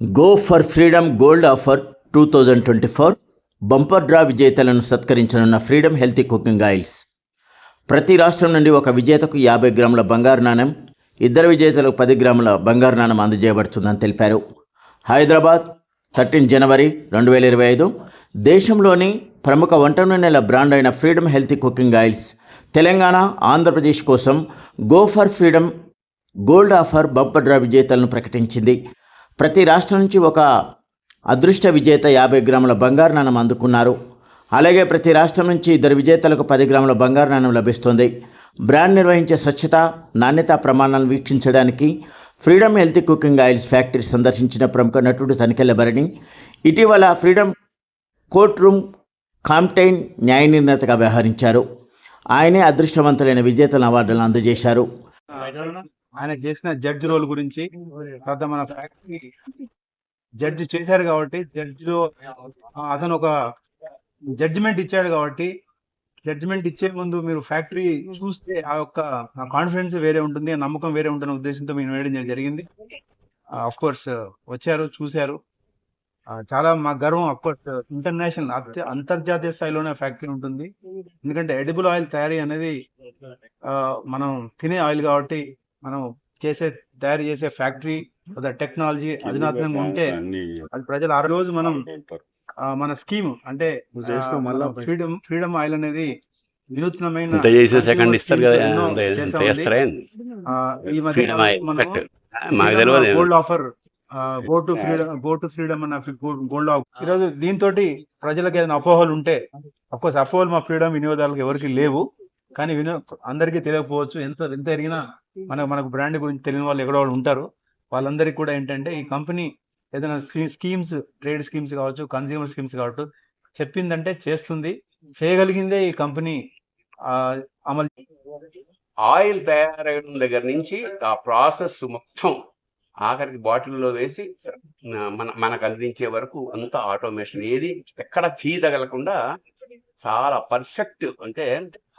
Go for Freedom gold offer two thousand twenty four bumper draw విజేతలను సత్కరించనున్న Freedom healthy cooking oils ప్రతి రాష్ట్రం నుండి ఒక విజేతకు యాభై గ్రాముల బంగారు నాణ్యం ఇద్దరు విజేతలకు పది గ్రాముల బంగారు నాణ్యం అందజేయబడుతుందని తెలిపారు. హైదరాబాద్ థర్టీన్ జనవరి రెండు వేల ఇరవై ఐదు. దేశంలోని ప్రముఖ వంట నూనెల బ్రాండ్ అయిన Freedom healthy cooking oils Telangana Andhra Pradesh కోసం go for Freedom gold offer bumper draw విజేతలను ప్రకటించింది. ప్రతి రాష్ట్రం నుంచి ఒక అదృష్ట విజేత యాభై గ్రాముల బంగారు నాణం అందుకున్నారు. అలాగే ప్రతి రాష్ట్రం నుంచి ఇద్దరు విజేతలకు పది గ్రాముల బంగారు నాణం లభిస్తుంది. బ్రాండ్ నిర్వహించే స్వచ్ఛత నాణ్యత ప్రమాణాలను వీక్షించడానికి Freedom healthy cooking oils factory సందర్శించిన ప్రముఖ నటుడు తనికెళ్ళ భరణి ఇటీవల ఫ్రీడమ్ కోర్ట్ రూమ్ కాంప్టైన్ న్యాయ నిర్ణేతగా వ్యవహరించారు. ఆయనే అదృష్టవంతులైన విజేతల అవార్డులను అందజేశారు. ఆయన చేసిన జడ్జ్ రోల్ గురించి తర్వాత మన ఫ్యాక్టరీ జడ్జ్ చేశారు కాబట్టి జడ్జ్లో అతను ఒక జడ్జిమెంట్ ఇచ్చాడు కాబట్టి జడ్జిమెంట్ ఇచ్చే ముందు మీరు ఫ్యాక్టరీ చూస్తే ఆ యొక్క కాన్ఫిడెన్స్ వేరే ఉంటుంది ఆ నమ్మకం వేరే ఉంటున్న ఉద్దేశంతో మేము వేయడం జరిగింది. ఆఫ్ కోర్స్ వచ్చారు చూశారు. చాలా మా గర్వం అఫ్ కోర్స్ ఇంటర్నేషనల్ అంతర్జాతీయ స్థాయిలోనే ఫ్యాక్టరీ ఉంటుంది. ఎందుకంటే ఎడిబుల్ ఆయిల్ తయారీ అనేది మనం తినే ఆయిల్ కాబట్టి మనం చేసే తయారు చేసే ఫ్యాక్టరీ టెక్నాలజీ అధునాతనంగా ఉంటే అది ప్రజలు ఆ రోజు మనం మన స్కీమ్ అంటే. ఫ్రీడమ్ ఫ్రీడమ్ ఆయిల్ అనేది వినూత్నమైన సెకండ్ ఇస్తారు కదా gold offer go to Freedom go to Freedom అన్న గోల్డ్ ఆఫర్ ఈరోజు దీంతో ప్రజలకు ఏదైనా అపోహలు ఉంటే అఫ్కోర్స్ అపోహలు మా ఫ్రీడమ్ వినియోగదారులకు ఎవరికి లేవు. కానీ వినో అందరికీ తెలియకపోవచ్చు. ఎంత ఎంత ఎరిగినా మన మనకు బ్రాండ్ గురించి తెలియని వాళ్ళు ఎక్కడో వాళ్ళు ఉంటారు. వాళ్ళందరికీ కూడా ఏంటంటే ఈ కంపెనీ ఏదైనా స్కీమ్స్ ట్రేడ్ స్కీమ్స్ కావచ్చు కన్జ్యూమర్ స్కీమ్స్ కావచ్చు చెప్పిందంటే చేస్తుంది. చేయగలిగిందే ఈ కంపెనీ అమలు ఆయిల్ తయారయడం దగ్గర నుంచి ఆ ప్రాసెస్ మొత్తం ఆఖరికి బాటిల్లో వేసి మన మనకు అందించే వరకు అంతా ఆటోమేషన్. ఏది ఎక్కడ చీ తగలకుండా చాలా పర్ఫెక్ట్ అంటే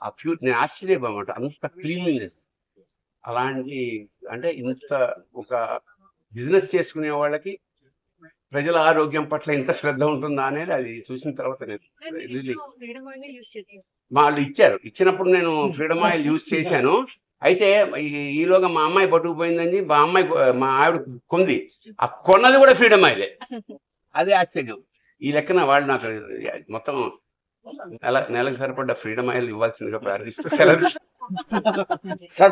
ఆ ఫ్యూ నేను ఆశ్చర్యపోమాట అంత క్లీన్లీనెస్. అలాంటి అంటే ఇంత ఒక బిజినెస్ చేసుకునే వాళ్ళకి ప్రజల ఆరోగ్యం పట్ల ఇంత శ్రద్ధ ఉంటుందా అనేది అది చూసిన తర్వాత నేను వాళ్ళు ఇచ్చారు. ఇచ్చినప్పుడు నేను ఫ్రీడమ్ ఆయిల్ యూజ్ చేశాను. అయితే ఈ- ఈలోగా మా అమ్మాయి పట్టుకుపోయిందని మా అమ్మాయి మా ఆవిడ కొంది. ఆ కొన్నది కూడా ఫ్రీడమ్ ఆయిలే. అదే ఆశ్చర్యం. ఈ లెక్కన వాళ్ళు నాకు మొత్తం నెల నెలకు సరిపడ్డ ఫ్రీడమ్ ఆయిల్ ఇవ్వాల్సిందిగా ప్రార్థిస్తూ సెలవు సార్